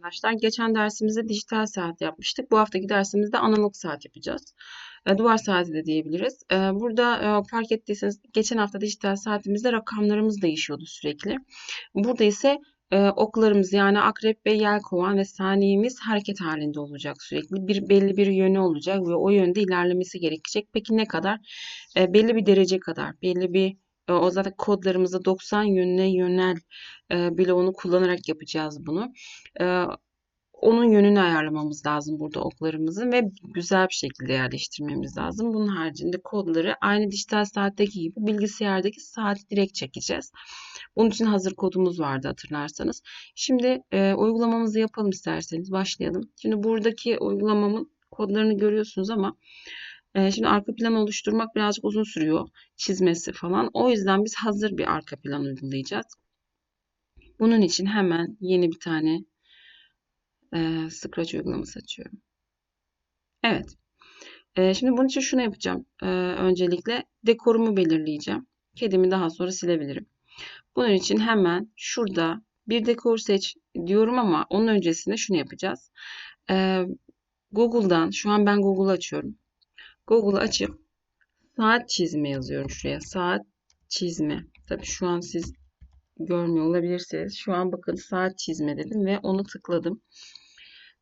arkadaşlar. Geçen dersimizde dijital saat yapmıştık. Bu haftaki dersimizde analog saat yapacağız. E, duvar saati de diyebiliriz. E, burada e, fark ettiyseniz geçen hafta dijital saatimizde rakamlarımız değişiyordu sürekli. Burada ise oklarımız yani akrep ve yelkovan ve saniyemiz hareket halinde olacak sürekli. Bir belli bir yönü olacak ve o yönde ilerlemesi gerekecek. Peki ne kadar? Belli bir derece kadar, belli bir o zaten kodlarımızda 90 yönüne yönel e, bloğunu kullanarak yapacağız bunu. E, onun yönünü ayarlamamız lazım burada oklarımızın ve güzel bir şekilde yerleştirmemiz lazım. Bunun haricinde kodları aynı dijital saatteki gibi bilgisayardaki saati direkt çekeceğiz. Bunun için hazır kodumuz vardı hatırlarsanız. Şimdi e, uygulamamızı yapalım isterseniz başlayalım. Şimdi buradaki uygulamamın kodlarını görüyorsunuz ama şimdi arka plan oluşturmak birazcık uzun sürüyor. Çizmesi falan. O yüzden biz hazır bir arka plan uygulayacağız. Bunun için hemen yeni bir tane e, Scratch uygulaması açıyorum. Evet. E, şimdi bunun için şunu yapacağım. E, öncelikle dekorumu belirleyeceğim. Kedimi daha sonra silebilirim. Bunun için hemen şurada bir dekor seç diyorum ama onun öncesinde şunu yapacağız. E, Google'dan, şu an ben Google açıyorum. Google açıp saat çizme yazıyorum şuraya. Saat çizme. Tabii şu an siz görmüyor olabilirsiniz. Şu an bakın saat çizme dedim ve onu tıkladım.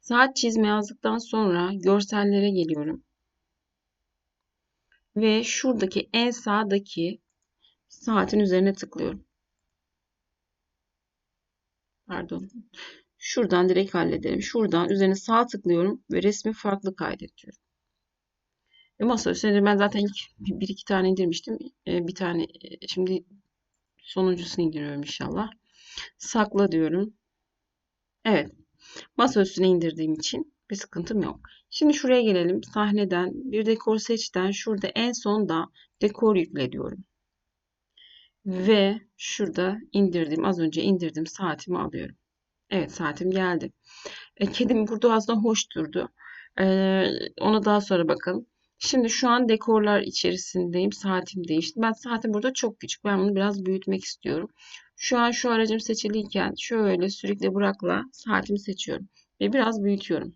Saat çizme yazdıktan sonra görsellere geliyorum. Ve şuradaki en sağdaki saatin üzerine tıklıyorum. Pardon. Şuradan direkt halledelim. Şuradan üzerine sağ tıklıyorum ve resmi farklı kaydediyorum. Ve masa üstüne ben zaten ilk bir iki tane indirmiştim. E, bir tane e, şimdi sonuncusunu indiriyorum inşallah. Sakla diyorum. Evet. Masa üstüne indirdiğim için bir sıkıntım yok. Şimdi şuraya gelelim. Sahneden bir dekor seçten şurada en son da dekor yükle diyorum. Ve şurada indirdiğim az önce indirdiğim saatimi alıyorum. Evet saatim geldi. E, kedim burada aslında hoş durdu. E, ona daha sonra bakalım. Şimdi şu an dekorlar içerisindeyim. Saatim değişti. Ben saatim burada çok küçük. Ben bunu biraz büyütmek istiyorum. Şu an şu aracım seçiliyken şöyle sürükle bırakla saatimi seçiyorum. Ve biraz büyütüyorum.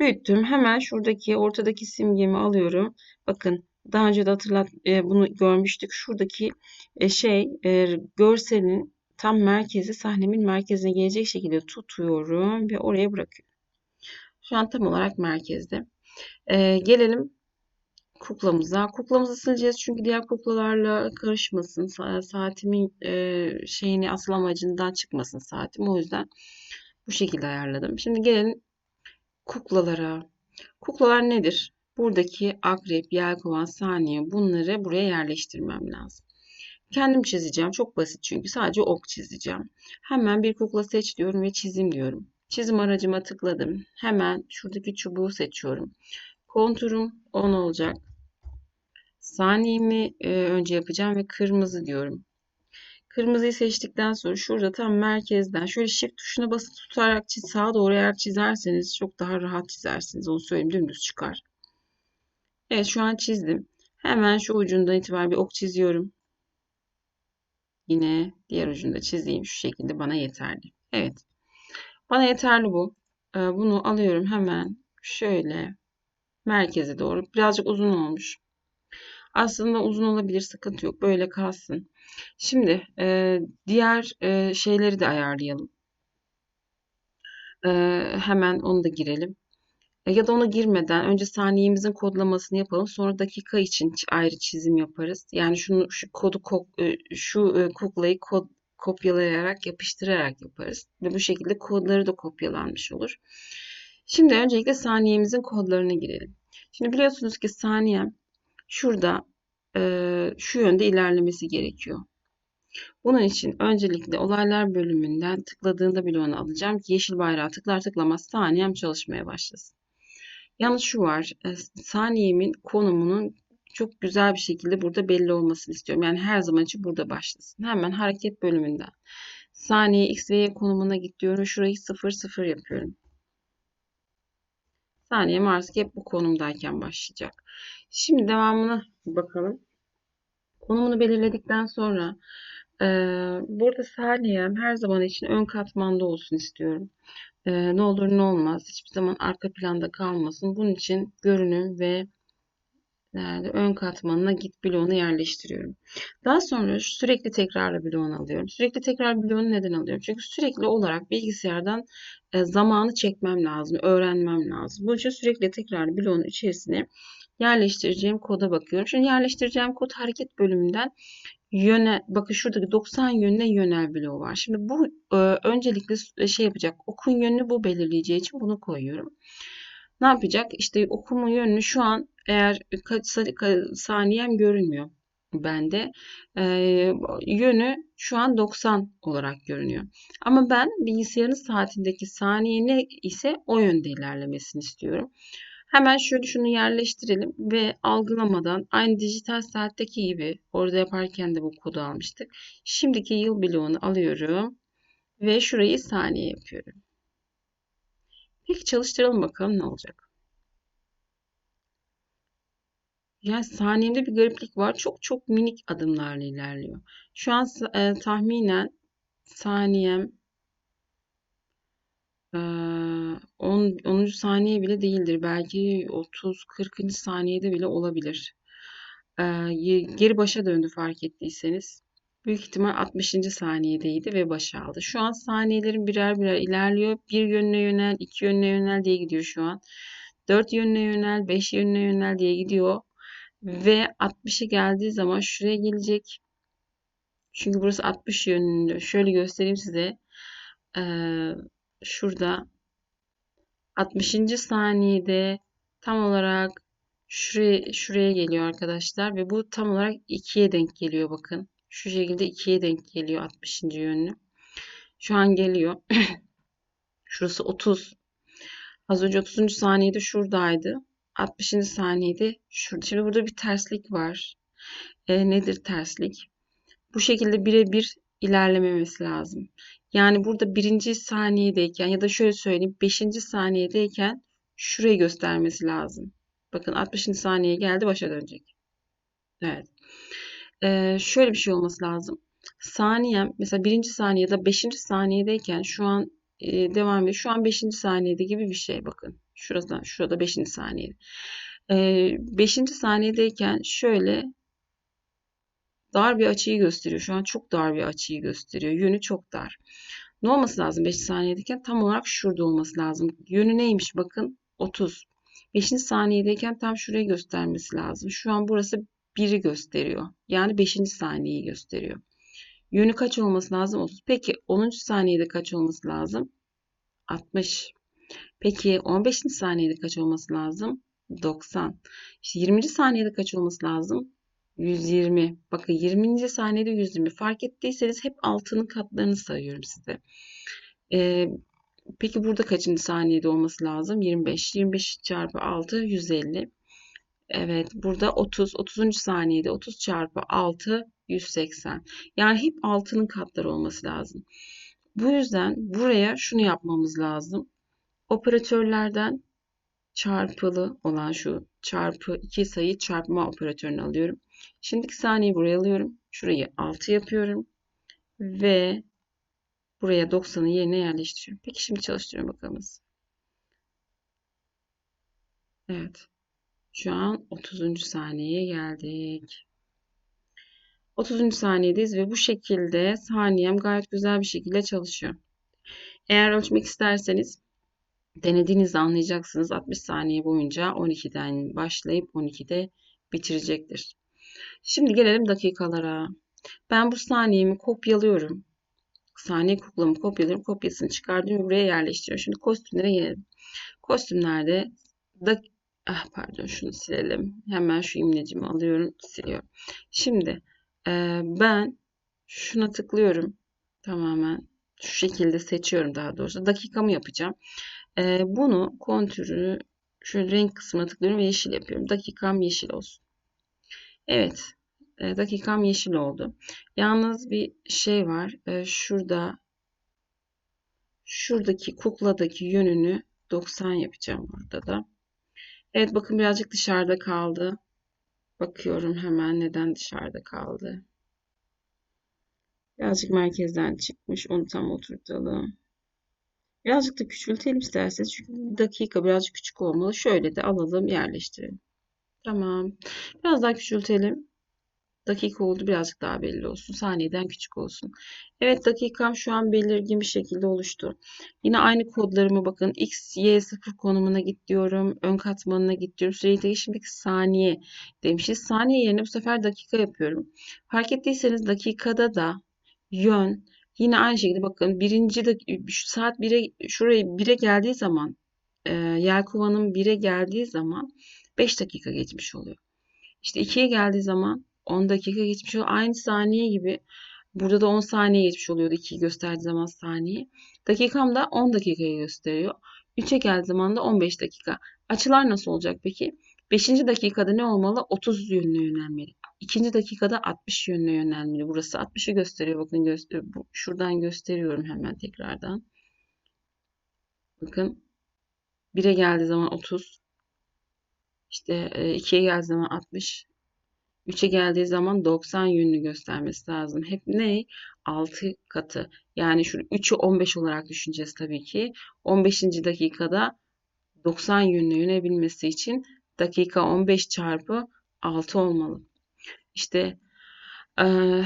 Büyüttüm. Hemen şuradaki ortadaki simgemi alıyorum. Bakın daha önce de hatırlat e, bunu görmüştük. Şuradaki e, şey e, görselin tam merkezi sahnemin merkezine gelecek şekilde tutuyorum ve oraya bırakıyorum. Şu an tam olarak merkezde. Ee, gelelim kuklamıza. Kuklamızı sileceğiz çünkü diğer kuklalarla karışmasın. Sa saatimin e, şeyini asıl amacından çıkmasın saatim. O yüzden bu şekilde ayarladım. Şimdi gelelim kuklalara. Kuklalar nedir? Buradaki akrep, yelkovan, saniye bunları buraya yerleştirmem lazım. Kendim çizeceğim. Çok basit çünkü sadece ok çizeceğim. Hemen bir kukla seç diyorum ve çizim diyorum. Çizim aracıma tıkladım. Hemen şuradaki çubuğu seçiyorum. Konturum 10 olacak. Saniyemi e, önce yapacağım ve kırmızı diyorum. Kırmızıyı seçtikten sonra şurada tam merkezden şöyle shift tuşuna basıp tutarak sağa doğru eğer çizerseniz çok daha rahat çizersiniz. Onu söyleyeyim dümdüz çıkar. Evet şu an çizdim. Hemen şu ucundan itibaren bir ok çiziyorum. Yine diğer ucunda çizeyim. Şu şekilde bana yeterli. Evet. Bana yeterli bu. Ee, bunu alıyorum hemen şöyle merkeze doğru. Birazcık uzun olmuş. Aslında uzun olabilir sıkıntı yok. Böyle kalsın. Şimdi e, diğer e, şeyleri de ayarlayalım. E, hemen onu da girelim. Ya da ona girmeden önce saniyemizin kodlamasını yapalım. Sonra dakika için ayrı çizim yaparız. Yani şunu şu kodu şu kuklayı kod kopyalayarak, yapıştırarak yaparız. Ve bu şekilde kodları da kopyalanmış olur. Şimdi öncelikle saniyemizin kodlarına girelim. Şimdi biliyorsunuz ki saniye şurada e, şu yönde ilerlemesi gerekiyor. Bunun için öncelikle olaylar bölümünden tıkladığında bloğunu alacağım ki yeşil bayrağı tıklar tıklamaz saniyem çalışmaya başlasın. Yalnız şu var, e, saniyemin konumunun çok güzel bir şekilde burada belli olmasını istiyorum. Yani her zaman için burada başlasın. Hemen hareket bölümünden. Saniye x ve y konumuna git diyorum. Şurayı 0 0 yapıyorum. Saniye artık hep bu konumdayken başlayacak. Şimdi devamına bakalım. Konumunu belirledikten sonra Ee, burada saniyem her zaman için ön katmanda olsun istiyorum. Ee, ne olur ne olmaz. Hiçbir zaman arka planda kalmasın. Bunun için görünüm ve nerede ön katmanına git bloğunu yerleştiriyorum. Daha sonra sürekli tekrarlı bloğunu alıyorum. Sürekli tekrar bloğunu neden alıyorum? Çünkü sürekli olarak bilgisayardan e, zamanı çekmem lazım, öğrenmem lazım. Bunun için sürekli tekrarlı bloğun içerisine yerleştireceğim koda bakıyorum. Şimdi yerleştireceğim kod hareket bölümünden yöne bakın şuradaki 90 yönüne yönel bloğu var. Şimdi bu e, öncelikle şey yapacak. Okun yönünü bu belirleyeceği için bunu koyuyorum. Ne yapacak? İşte okuma yönünü şu an eğer kaç saniyem görünmüyor bende. E, yönü şu an 90 olarak görünüyor. Ama ben bilgisayarın saatindeki saniye ne ise o yönde ilerlemesini istiyorum. Hemen şöyle şunu yerleştirelim ve algılamadan aynı dijital saatteki gibi orada yaparken de bu kodu almıştık. Şimdiki yıl bloğunu alıyorum ve şurayı saniye yapıyorum. Peki çalıştıralım bakalım ne olacak. Yani saniyemde bir gariplik var. Çok çok minik adımlarla ilerliyor. Şu an e, tahminen saniyem e, 10, 10. saniye bile değildir. Belki 30-40. saniyede bile olabilir. E, geri başa döndü fark ettiyseniz. Büyük ihtimal 60. saniyedeydi ve başa aldı. Şu an saniyelerin birer birer ilerliyor. Bir yönüne yönel, iki yönüne yönel diye gidiyor şu an. Dört yönüne yönel, beş yönüne yönel diye gidiyor. Ve 60'a geldiği zaman şuraya gelecek. Çünkü burası 60 yönünde. Şöyle göstereyim size. Ee, şurada 60. saniyede tam olarak şuraya, şuraya geliyor arkadaşlar. Ve bu tam olarak 2'ye denk geliyor bakın. Şu şekilde 2'ye denk geliyor 60. yönlü. Şu an geliyor. Şurası 30. Az önce 30. saniyede şuradaydı. 60. saniyede şurada. Şimdi burada bir terslik var. E, nedir terslik? Bu şekilde birebir ilerlememesi lazım. Yani burada birinci saniyedeyken ya da şöyle söyleyeyim beşinci saniyedeyken şurayı göstermesi lazım. Bakın 60. saniye geldi başa dönecek. Evet. Ee, şöyle bir şey olması lazım. Saniyem mesela birinci saniyede beşinci saniyedeyken şu an e, devam ediyor. Şu an beşinci saniyede gibi bir şey bakın. Şurada, şurada beşinci saniyede. Ee, beşinci saniyedeyken şöyle dar bir açıyı gösteriyor. Şu an çok dar bir açıyı gösteriyor. Yönü çok dar. Ne olması lazım 5 saniyedeyken? Tam olarak şurada olması lazım. Yönü neymiş bakın 30. 5. saniyedeyken tam şurayı göstermesi lazım. Şu an burası 1'i gösteriyor. Yani 5. saniyeyi gösteriyor. Yönü kaç olması lazım? 30. Peki 10. saniyede kaç olması lazım? 60. Peki 15. saniyede kaç olması lazım? 90. İşte 20. saniyede kaç olması lazım? 120. Bakın 20. saniyede 120. Fark ettiyseniz hep altının katlarını sayıyorum size. Ee, peki burada kaçıncı saniyede olması lazım? 25. 25 çarpı 6 150. Evet burada 30. 30. saniyede 30 çarpı 6 180. Yani hep altının katları olması lazım. Bu yüzden buraya şunu yapmamız lazım. Operatörlerden çarpılı olan şu çarpı iki sayı çarpma operatörünü alıyorum. Şimdiki saniyeyi buraya alıyorum. Şurayı 6 yapıyorum. Ve buraya 90'ı yerine yerleştiriyorum. Peki şimdi çalıştırıyorum bakalım. Evet. Şu an 30. saniyeye geldik. 30. saniyedeyiz ve bu şekilde saniyem gayet güzel bir şekilde çalışıyor. Eğer ölçmek isterseniz denediğinizde anlayacaksınız 60 saniye boyunca 12'den başlayıp 12'de bitirecektir. Şimdi gelelim dakikalara. Ben bu saniyemi kopyalıyorum. Saniye kuklamı kopyalıyorum. Kopyasını çıkardım buraya yerleştiriyorum. Şimdi kostümlere gelelim. Kostümlerde da ah pardon şunu silelim. Hemen şu imlecimi alıyorum, siliyorum. Şimdi e, ben şuna tıklıyorum. Tamamen şu şekilde seçiyorum daha doğrusu. Dakikamı yapacağım. E, bunu kontürü şu renk kısmına tıklıyorum ve yeşil yapıyorum. Dakikam yeşil olsun. Evet. E, dakikam yeşil oldu. Yalnız bir şey var. E, şurada şuradaki kukladaki yönünü 90 yapacağım burada da. Evet bakın birazcık dışarıda kaldı. Bakıyorum hemen neden dışarıda kaldı. Birazcık merkezden çıkmış. Onu tam oturtalım. Birazcık da küçültelim isterseniz. Çünkü dakika birazcık küçük olmalı. Şöyle de alalım yerleştirelim. Tamam. Biraz daha küçültelim. Dakika oldu birazcık daha belli olsun. Saniyeden küçük olsun. Evet dakikam şu an belirgin bir şekilde oluştu. Yine aynı kodlarımı bakın. X, Y, 0 konumuna git diyorum. Ön katmanına git diyorum. Süreyi değişimdeki saniye demişiz. Saniye yerine bu sefer dakika yapıyorum. Fark ettiyseniz dakikada da yön yine aynı şekilde bakın birinci de saat 1'e şuraya 1'e geldiği zaman e, yelkovanın 1'e geldiği zaman 5 dakika geçmiş oluyor. İşte 2'ye geldiği zaman 10 dakika geçmiş oluyor. Aynı saniye gibi burada da 10 saniye geçmiş oluyordu 2'yi gösterdiği zaman saniye. Dakikam da 10 dakikayı gösteriyor. 3'e geldiği zaman da 15 dakika. Açılar nasıl olacak peki? 5. dakikada ne olmalı? 30 yönüne yönelmeli. 2. dakikada 60 yönüne yönelmeli. Burası 60'ı gösteriyor. Bakın göster şuradan gösteriyorum hemen tekrardan. Bakın 1'e geldiği zaman 30. İşte 2'ye geldiği zaman 60. 3'e geldiği zaman 90 yönünü göstermesi lazım. Hep ne? 6 katı. Yani şu 3'ü 15 olarak düşüneceğiz tabii ki. 15. dakikada 90 yönüne yönelebilmesi için dakika 15 çarpı 6 olmalı. İşte ee,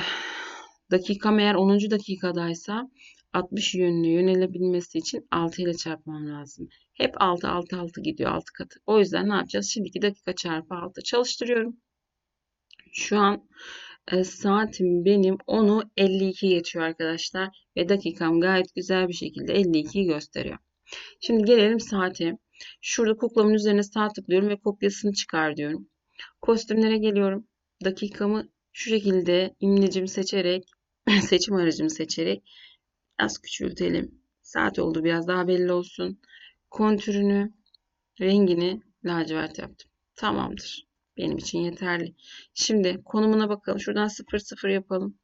dakikam eğer 10. dakikadaysa 60 yönüne yönelebilmesi için 6 ile çarpmam lazım. Hep 6 6 6 gidiyor 6 katı. O yüzden ne yapacağız? Şimdiki dakika çarpı 6 çalıştırıyorum. Şu an e, saatim benim 10'u 52 geçiyor arkadaşlar. Ve dakikam gayet güzel bir şekilde 52'yi gösteriyor. Şimdi gelelim saate. Şurada kuklamın üzerine sağ tıklıyorum ve kopyasını çıkar diyorum. Kostümlere geliyorum. Dakikamı şu şekilde imlecimi seçerek, seçim aracımı seçerek biraz küçültelim. Saat oldu biraz daha belli olsun. Kontürünü, rengini lacivert yaptım. Tamamdır. Benim için yeterli. Şimdi konumuna bakalım. Şuradan 0 0 yapalım.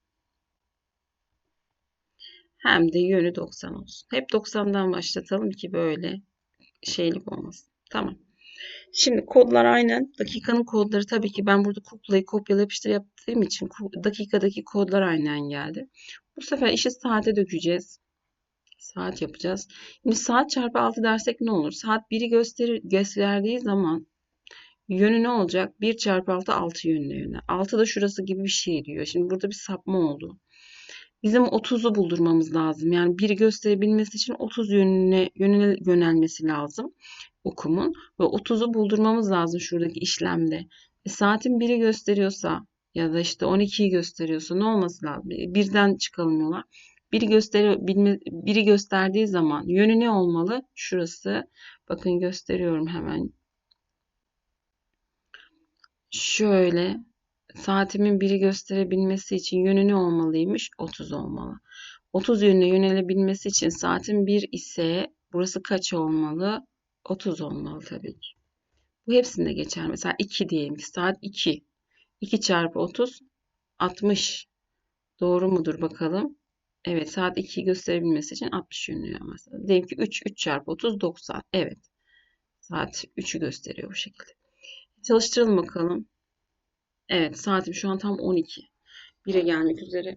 Hem de yönü 90 olsun. Hep 90'dan başlatalım ki böyle şeylik olmasın. Tamam. Şimdi kodlar aynen. Dakikanın kodları tabii ki ben burada kuklayı kopyala yapıştır yaptığım için dakikadaki kodlar aynen geldi. Bu sefer işi saate dökeceğiz. Saat yapacağız. Şimdi saat çarpı 6 dersek ne olur? Saat 1'i gösterir, gösterdiği zaman Yönü ne olacak? 1 çarpı 6 6 yönüne yönel. 6 da şurası gibi bir şey diyor. Şimdi burada bir sapma oldu. Bizim 30'u buldurmamız lazım. Yani biri gösterebilmesi için 30 yönüne yönel, yönelmesi lazım okumun. Ve 30'u buldurmamız lazım şuradaki işlemde. E, saatin biri gösteriyorsa ya da işte 12'yi gösteriyorsa ne olması lazım? E, birden çıkalım yola. Biri, gösteri, biri gösterdiği zaman yönü ne olmalı? Şurası. Bakın gösteriyorum hemen Şöyle saatimin biri gösterebilmesi için yönü ne olmalıymış? 30 olmalı. 30 yönüne yönelebilmesi için saatin 1 ise burası kaç olmalı? 30 olmalı tabii ki. Bu hepsinde geçer. Mesela 2 diyelim ki saat 2. 2 çarpı 30 60. Doğru mudur bakalım. Evet saat 2'yi gösterebilmesi için 60 yönlü mesela. Diyelim ki 3. 3 çarpı 30 90. Evet. Saat 3'ü gösteriyor bu şekilde. Çalıştıralım bakalım. Evet saatim şu an tam 12. 1'e gelmek üzere.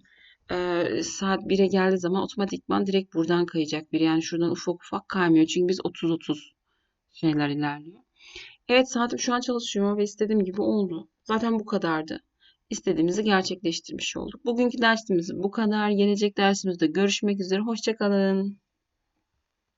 Ee, saat 1'e geldiği zaman otomatikman direkt buradan kayacak bir. Yani şuradan ufak ufak kaymıyor. Çünkü biz 30-30 şeyler ilerliyor. Evet saatim şu an çalışıyor ve istediğim gibi oldu. Zaten bu kadardı. İstediğimizi gerçekleştirmiş olduk. Bugünkü dersimiz bu kadar. Gelecek dersimizde görüşmek üzere. Hoşçakalın.